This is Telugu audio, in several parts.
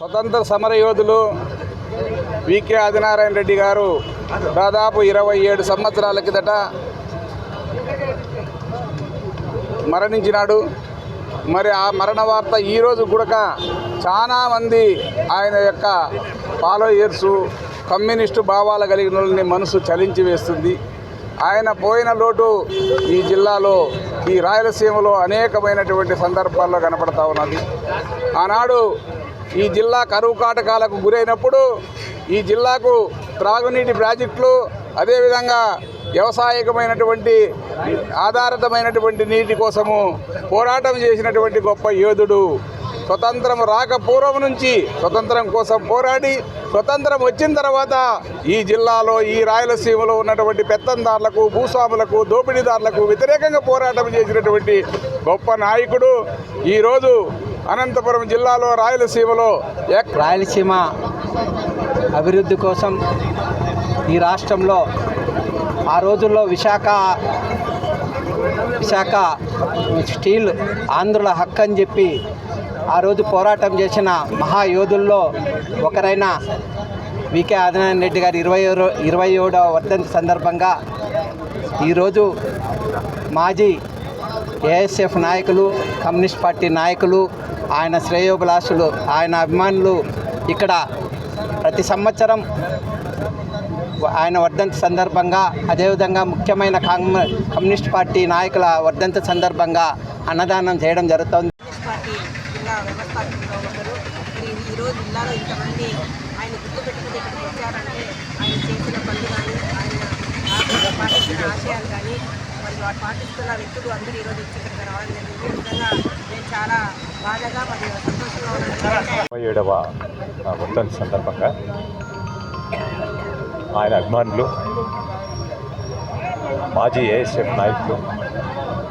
స్వతంత్ర సమర యోధులు వికే ఆదినారాయణ రెడ్డి గారు దాదాపు ఇరవై ఏడు సంవత్సరాల కిందట మరణించినాడు. మరి ఆ మరణ వార్త ఈరోజు కూడా చాలామంది ఆయన యొక్క ఫాలోయర్సు కమ్యూనిస్టు భావాలు కలిగిన వాళ్ళని మనసు చలించి వేస్తుంది. ఆయన పోయిన లోటు ఈ జిల్లాలో ఈ రాయలసీమలో అనేకమైనటువంటి సందర్భాల్లో కనపడతా ఉన్నది. ఆనాడు ఈ జిల్లా కరువు కాటకాలకు గురైనప్పుడు ఈ జిల్లాకు త్రాగునీటి ప్రాజెక్టులు అదేవిధంగా వ్యవసాయకమైనటువంటి ఆధారితమైనటువంటి నీటి కోసము పోరాటం చేసినటువంటి గొప్ప యోధుడు. స్వతంత్రం రాక పూర్వం నుంచి స్వతంత్రం కోసం పోరాడి స్వతంత్రం వచ్చిన తర్వాత ఈ జిల్లాలో ఈ రాయలసీమలో ఉన్నటువంటి పెత్తందారులకు భూస్వాములకు దోపిడీదారులకు వ్యతిరేకంగా పోరాటం చేసినటువంటి గొప్ప నాయకుడు. ఈరోజు అనంతపురం జిల్లాలో రాయలసీమలో ఎక్ రాయలసీమ అభివృద్ధి కోసం ఈ రాష్ట్రంలో ఆ రోజుల్లో విశాఖ విశాఖ స్టీల్ ఆంధ్రుల హక్కు అని చెప్పి ఆ రోజు పోరాటం చేసిన మహాయోధుల్లో ఒకరైన వికే ఆదినారాయణ రెడ్డి గారి ఇరవై ఇరవై ఏడవ వర్ధంతి సందర్భంగా ఈరోజు మాజీ ఏఎస్ఎఫ్ నాయకులు కమ్యూనిస్ట్ పార్టీ నాయకులు ఆయన శ్రేయోభిలాషులు ఆయన అభిమానులు ఇక్కడ ప్రతి సంవత్సరం ఆయన వర్ధంతి సందర్భంగా అదేవిధంగా ముఖ్యమైన కమ్యూనిస్ట్ పార్టీ నాయకుల వర్ధంతి సందర్భంగా అన్నదానం చేయడం జరుగుతుంది. ఈరోజు జిల్లాలో ఇంతమంది ఆయన గుర్తు పెట్టుకుని ఇక్కడికి వచ్చారంటే ఆయన చేసిన పనులు కానీ ఆయన పాటించిన ఆశయాలు కానీ మరియు వాటి పాటిస్తున్న వ్యక్తులు అందరూ ఈరోజు వచ్చి ఇక్కడికి రావడం జరిగింది. నిజంగా నేను చాలా బాధగా మరియు సంతోషంగా ఉన్నాను. ఏడవ ఆ, వర్ధంతి సందర్భంగా ఆయన అభిమానులు మాజీ ఏఎస్ఎఫ్ నాయకులు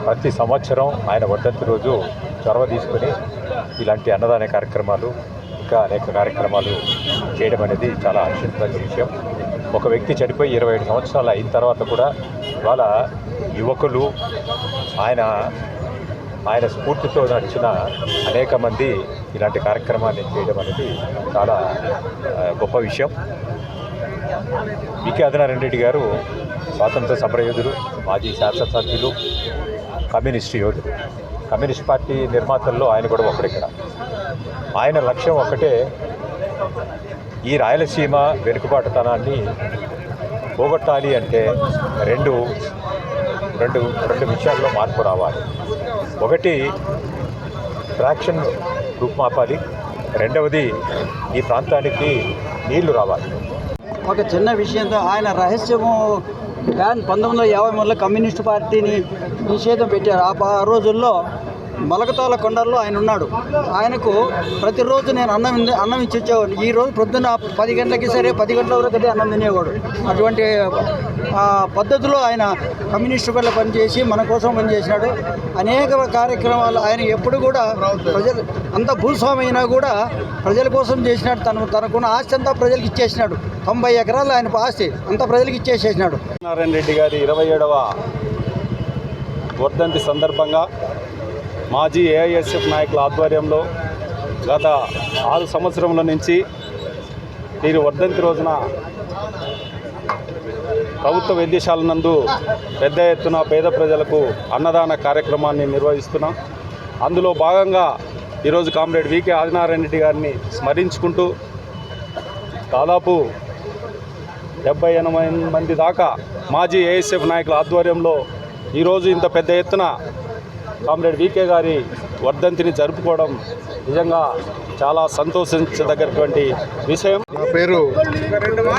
ప్రతి సంవత్సరం ఆయన వర్ధంతి రోజు చొరవ తీసుకొని ఇలాంటి అన్నదాన కార్యక్రమాలు ఇంకా అనేక కార్యక్రమాలు చేయడం అనేది చాలా హర్షించదగ్గ విషయం. ఒక వ్యక్తి చనిపోయి ఇరవై ఏడు సంవత్సరాలు అయిన తర్వాత కూడా ఇవాళ యువకులు ఆయన ఆయన స్ఫూర్తితో నడిచిన అనేక మంది ఇలాంటి కార్యక్రమాన్ని చేయడం అనేది చాలా గొప్ప విషయం. వికే ఆదినారాయణ రెడ్డి గారు స్వాతంత్ర సమరయోధులు మాజీ శాసనసభ్యులు కమ్యూనిస్ట్ యోధులు. కమ్యూనిస్ట్ పార్టీ నిర్మాతల్లో ఆయన కూడా ఒకడిక్కడ ఆయన లక్ష్యం ఒక్కటే ఈ రాయలసీమ వెనుకబాటుతనాన్ని పోగొట్టాలి అంటే రెండు రెండు రెండు విషయాల్లో మార్పు రావాలి. ఒకటి ట్రాక్షన్ రూపుమాపాలి రెండవది ఈ ప్రాంతానికి నీళ్ళు రావాలి. ఒక చిన్న విషయంతో ఆయన రహస్యము బ్యాన్ పంతొమ్మిది వందల యాభై మూడులో కమ్యూనిస్ట్ పార్టీని నిషేధం పెట్టారు. ఆ ప- ఆ రోజుల్లో మలకతాల కొండల్లో ఆయన ఉన్నాడు. ఆయనకు ప్రతిరోజు నేను అన్నం అన్నం ఇచ్చి వచ్చేవాడిని ఈ రోజు పొద్దున్న పది గంటలకి సరే పది గంటల వరకు అదే అన్నం తినేవాడు. అటువంటి పద్ధతిలో ఆయన కమ్యూనిస్టు పట్ల పనిచేసి మన కోసం పనిచేసినాడు. అనేక కార్యక్రమాలు ఆయన ఎప్పుడు కూడా ప్రజలు అంత భూస్వామి అయినా కూడా ప్రజల కోసం చేసినాడు. తను తనకున్న ఆస్తి అంతా ప్రజలకు ఇచ్చేసినాడు. తొంభై ఎకరాలు ఆయన ఆస్తి అంతా ప్రజలకు ఇచ్చేసేసినాడు. నారాయణ రెడ్డి గారి ఇరవై ఏడవ వర్ధంతి సందర్భంగా మాజీ ఏఐఎస్ఎఫ్ నాయకుల ఆధ్వర్యంలో గత ఆరు సంవత్సరముల నుంచి వీరి వర్ధంతి రోజున ప్రభుత్వ వైద్యశాల నందు పెద్ద ఎత్తున పేద ప్రజలకు అన్నదాన కార్యక్రమాన్ని నిర్వహిస్తున్నాం. అందులో భాగంగా ఈరోజు కామ్రేడ్ వికే ఆదినారాయణ రెడ్డి గారిని స్మరించుకుంటూ దాదాపు డెబ్బై ఎనభై మంది దాకా మాజీ ఏఎస్ఎఫ్ నాయకుల ఆధ్వర్యంలో ఈరోజు ఇంత పెద్ద ఎత్తున కామ్రేడ్ వికే గారి వర్ధంతిని జరుపుకోవడం నిజంగా చాలా సంతోషించదగ్గటువంటి విషయం. నా పేరు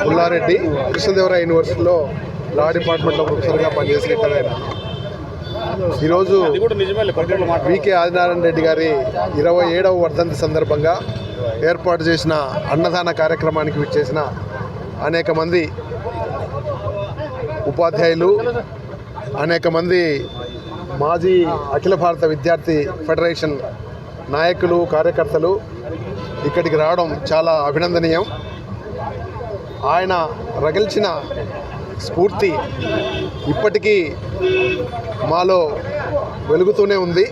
పుల్లారెడ్డి కృష్ణదేవరాయ యూనివర్సిటీలో లా డిపార్ట్మెంట్లో ప్రొఫెసర్గా పనిచేసిన రిటైర్ ఈరోజు వికే ఆదినారాయణ రెడ్డి గారి ఇరవై ఏడవ వర్ధంతి సందర్భంగా ఏర్పాటు చేసిన అన్నదాన కార్యక్రమానికి విచ్చేసిన అనేక మంది ఉపాధ్యాయులు అనేక మంది మాజీ అఖిల భారత విద్యార్థి ఫెడరేషన్ నాయకులు కార్యకర్తలు ఇక్కడికి రావడం చాలా అభినందనీయం. ఆయన రగిల్చిన స్ఫూర్తి ఇప్పటికీ మాలో వెలుగుతూనే ఉంది.